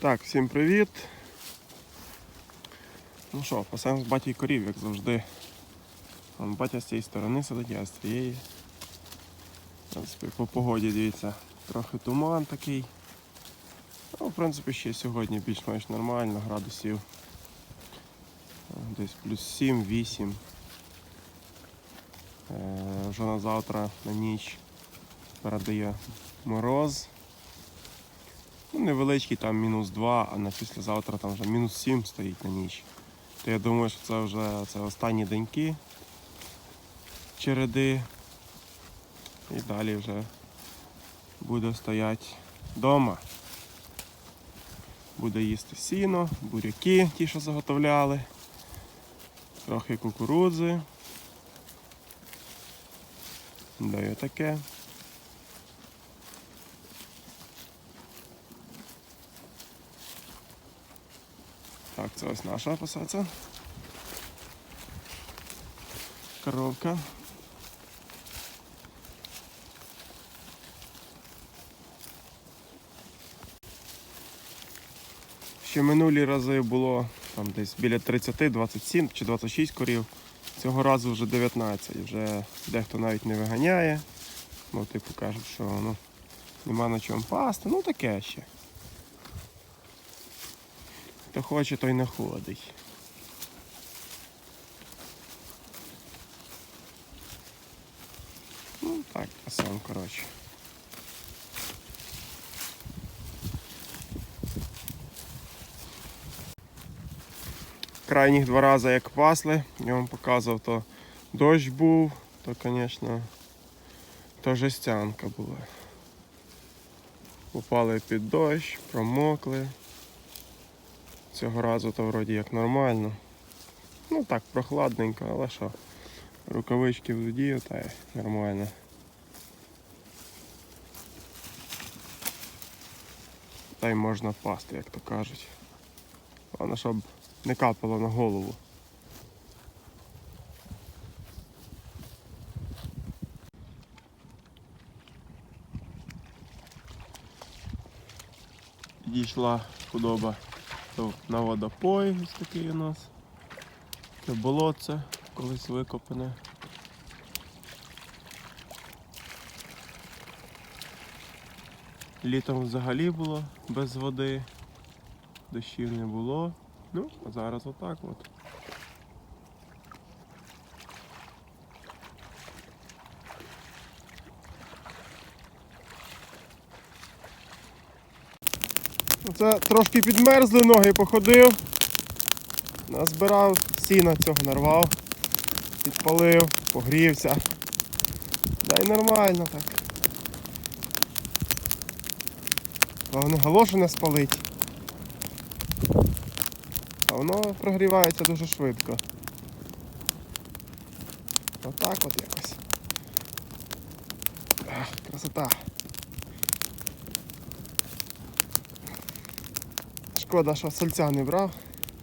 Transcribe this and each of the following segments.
Так, всім привіт. Ну що, пасемо з батьків корів, як завжди. Вон батя з цієї сторони сидить, я з цієї. В принципі, по погоді дивіться, трохи туман такий. Ну, в принципі, ще сьогодні більш-менш нормально, градусів. Десь плюс 7-8. Е, Вже на завтра на ніч передає мороз. Ну, невеличкий там мінус 2, а на післязавтра там вже мінус 7 стоїть на ніч. То я думаю, що це вже це останні деньки череди. І далі вже буде стояти вдома. Буде їсти сіно, буряки, ті, що заготовляли, трохи кукурудзи. Даю таке. Так, це ось наша посадка. Коровка. Ще минулі рази було там десь біля 30, 27 чи 26 корів. Цього разу вже 19. Вже дехто навіть не виганяє. Ну, типу кажуть, що ну, нема на чому пасти. Ну таке ще. Хто хоче, той не ходить. Ну так, пасем, коротше. Крайніх два рази як пасли, я вам показував, то дощ був, то, звісно, то жестянка була. Попали під дощ, промокли. Цього разу то вроді як нормально. Ну так, прохладненько, але що. Рукавички вдію, та й нормально. Та й можна пасти, як то кажуть. Головне, щоб не капало на голову. Підійшла худоба то на водопой ось такий у нас. Це болотце колись викопане. Літом взагалі було без води, дощів не було. Ну, а зараз отак от. Це трошки підмерзли, ноги походив. Назбирав сіна цього нарвав, підпалив, погрівся. Да й нормально так. Головне галошу не спалить. А воно прогрівається дуже швидко. Отак от якось. Ах, красота. Шкода, що сольця не брав,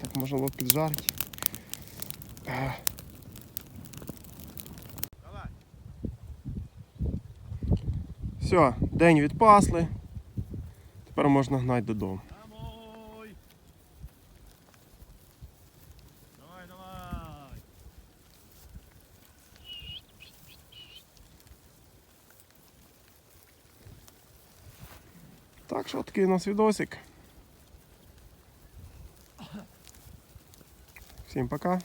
так можна було піджарити. Все, день відпасли. Тепер можна гнати додому. Так що такий у нас відосик. Всім пока.